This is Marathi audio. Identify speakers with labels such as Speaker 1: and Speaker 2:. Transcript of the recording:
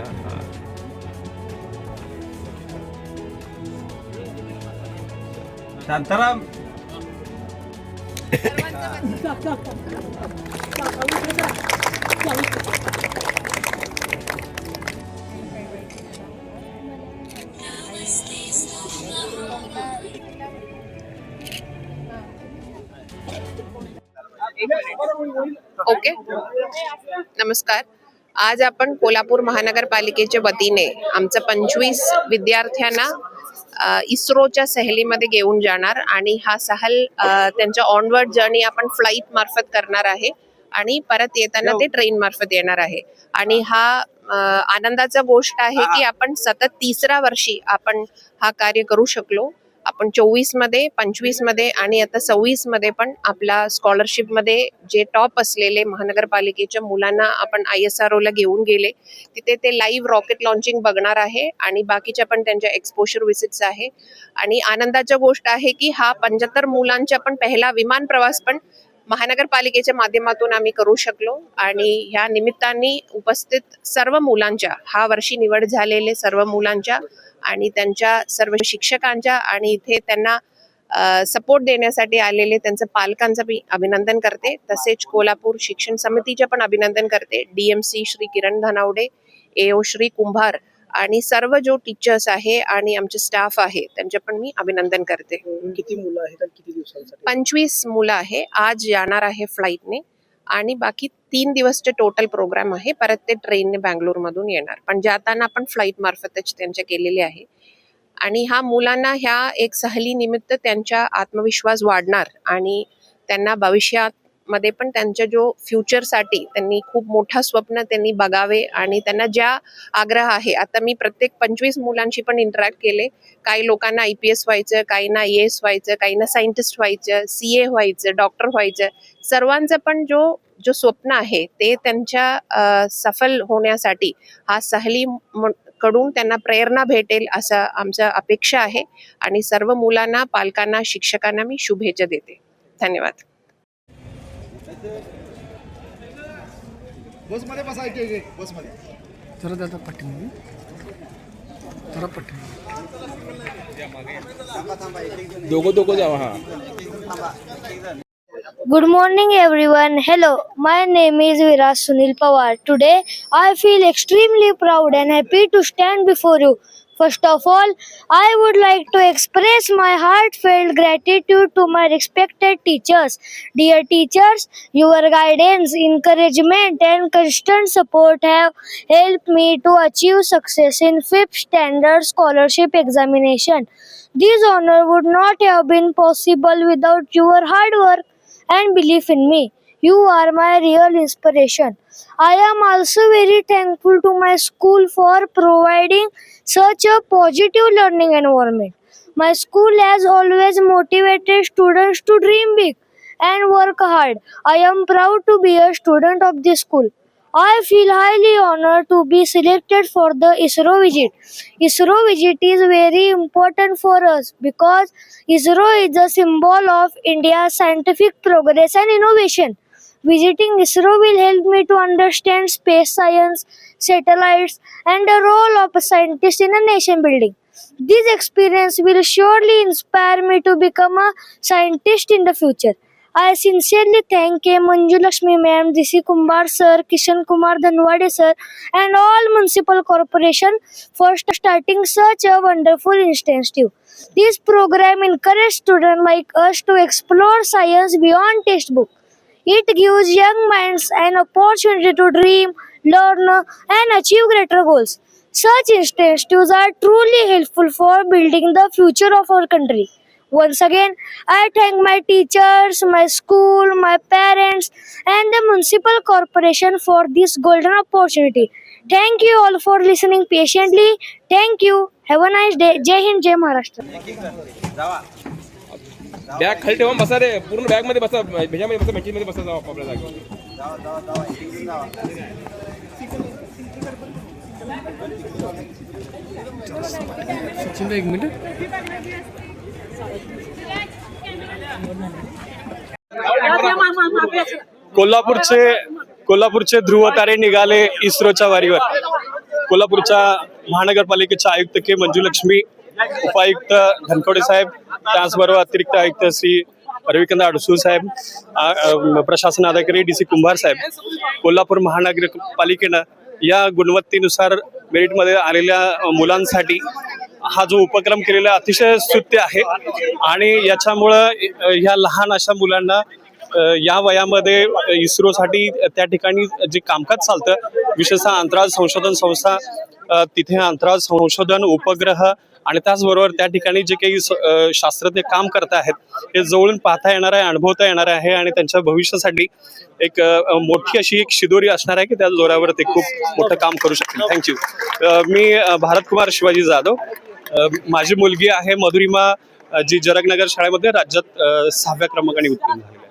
Speaker 1: का हा.
Speaker 2: शांताराम
Speaker 3: ओके नमस्कार आज आपण कोल्हापूर महानगरपालिकेच्या वतीने आमचं पंचवीस विद्यार्थ्यांना इस्रोच्या सहलीमध्ये घेऊन जाणार आणि हा सहल त्यांच्या ऑनवर्ड जर्नी आपण फ्लाईट मार्फत करणार आहे आणि परत येताना ते ट्रेन मार्फत येणार आहे. आणि हा आनंदाचा गोष्ट आहे की आपण सतत तिसऱ्या वर्षी आपण हा कार्य करू शकलो. आपण चोवीसमध्ये पंचवीसमध्ये आणि आता सव्वीसमध्ये पण आपला स्कॉलरशिपमध्ये जे टॉप असलेले महानगरपालिकेच्या मुलांना आपण आय एस आर ओला घेऊन गेले. तिथे ते लाईव्ह रॉकेट लॉन्चिंग बघणार आहे आणि बाकीच्या पण त्यांच्या एक्सपोशर विजिट्स आहे. आणि आनंदाच्या गोष्ट आहे की हा पंच्याहत्तर मुलांचा पण पहिला विमान प्रवास पण महानगरपालिकेच्या माध्यमातून आम्ही करू शकलो. आणि ह्या निमित्ताने उपस्थित सर्व मुलांच्या हा वर्षी निवड झालेले सर्व मुलांच्या आणि त्यांच्या सर्व शिक्षकांच्या आणि इथे त्यांना सपोर्ट देण्यासाठी आलेले त्यांचं पालकांचं मी अभिनंदन करते. तसेच कोल्हापूर शिक्षण समितीचे पण अभिनंदन करते. डीएमसी श्री किरण धनावडे एओ श्री कुंभार आणि सर्व जो टीचर्स आहे आणि आमचे स्टाफ आहे त्यांचे पण मी अभिनंदन करते.
Speaker 4: किती मुलं आहेत
Speaker 3: पंचवीस मुलं आहे. आज जाणार आहे फ्लाईटने आणि बाकी तीन दिवसचे टोटल प्रोग्राम आहे. परत ते ट्रेनने बँगलोरमधून येणार. पण जाताना आपण फ्लाईट मार्फतच त्यांच्या केलेले आहे. आणि हा मुलांना ह्या एक सहलीनिमित्त त्यांच्या त्यांचा आत्मविश्वास वाढणार आणि त्यांना भविष्यात मध्ये पण त्यांच्या जो फ्युचरसाठी त्यांनी खूप मोठा स्वप्न त्यांनी बघावे आणि त्यांना ज्या आग्रह आहे आता मी प्रत्येक पंचवीस मुलांशी पण इंटरॅक्ट केले. काही लोकांना आय पी एस व्हायचं काहींना आय एस व्हायचं काहींना सायंटिस्ट व्हायचं सी ए व्हायचं डॉक्टर व्हायचं. सर्वांचं पण जो जो स्वप्न आहे ते त्यांच्या सफल होण्यासाठी हा सहली म- कडून त्यांना प्रेरणा भेटेल असं आमचं अपेक्षा आहे. आणि सर्व मुलांना पालकांना शिक्षकांना मी शुभेच्छा देते. धन्यवाद.
Speaker 4: बसमध्ये बसायचे बसमध्ये
Speaker 5: जरा दादा पाठीमागे जरा पाठीमागे
Speaker 1: दोघं दोघं जावा हा
Speaker 6: Good morning, everyone. Hello, my name is Viras Sunil Pawar. Today, I feel extremely proud and happy to stand before you. First of all, I would like to express my heartfelt gratitude to my respected teachers. Dear teachers, your guidance, encouragement, and constant support have helped me to achieve success in fifth standard scholarship examination. This honor would not have been possible without your hard work and belief in me. You are my real inspiration. I am also very thankful to my school for providing such a positive learning environment. My school has always motivated students to dream big and work hard. I am proud to be a student of this school. I feel highly honored to be selected for the ISRO visit. ISRO visit is very important for us because ISRO is a symbol of India's scientific progress and innovation. Visiting ISRO will help me to understand space science, satellites, and the role of a scientist in a nation building. This experience will surely inspire me to become a scientist in the future. I sincerely thank A. Manju Lakshmi ma'am, DC Kumbar sir, Kishan Kumar Dhanwade sir, and all municipal corporation for starting such a wonderful initiative. This program encourages students like us to explore science beyond textbook. It gives young minds an opportunity to dream, learn, and achieve greater goals. Such initiatives are truly helpful for building the future of our country. Once again, I thank my teachers, my school, my parents, and the municipal corporation for this golden opportunity. Thank you all for listening patiently. Thank you. Have a nice day. Jai Hind, Jai Maharashtra.
Speaker 1: Bag खाली ठेवून बसा रे. पूर्ण बॅगमध्ये बसा. ह्याच्यामध्ये बसा मॅचिंगमध्ये बसा जावा आपल्या जागी.
Speaker 5: सचिन एक मिनिट.
Speaker 7: कोल्हापूरचे कोल्हापूरचे ध्रुव तारे निघाले इस्रोच्या वारीवर.
Speaker 2: कोल्हापूरच्या महानगरपालिकेच्या आयुक्त के मंजुलक्ष्मी उपायुक्त धनकवडे साहेब त्याचबरोबर अतिरिक्त आयुक्त श्री रविकांत अडसूळ साहेब प्रशासन अधिकारी डी सी कुंभार साहेब कोल्हापूर महानगरपालिकेनं या गुणवत्तेनुसार मेरिटमध्ये आलेल्या मुलांसाठी हा जो उपक्रम केलेला अतिशय स्तुत्य आहे आणि याच्यामुळं ह्या लहान अशा मुलांना या वयामध्ये इस्रोसाठी त्या ठिकाणी जे कामकाज चालतं विशेषतः अंतराळ संशोधन संस्था तिथे अंतराळ संशोधन उपग्रह आणि त्याचबरोबर त्या ठिकाणी जे काही शास्त्रज्ञ काम करत आहेत हे जवळून पाहता येणार आहे अनुभवता येणार आहे आणि त्यांच्या भविष्यासाठी एक मोठी अशी एक शिदोरी असणार आहे की त्या जोरावर ते खूप मोठं काम करू शकतील. थँक्यू मी भारत कुमार शिवाजी जाधव माझी मुलगी आहे मधुरिमा जी जरगनगर शाळेमध्ये राज्यात सहाव्या क्रमांकाने उत्तीर्ण झालेली आहे.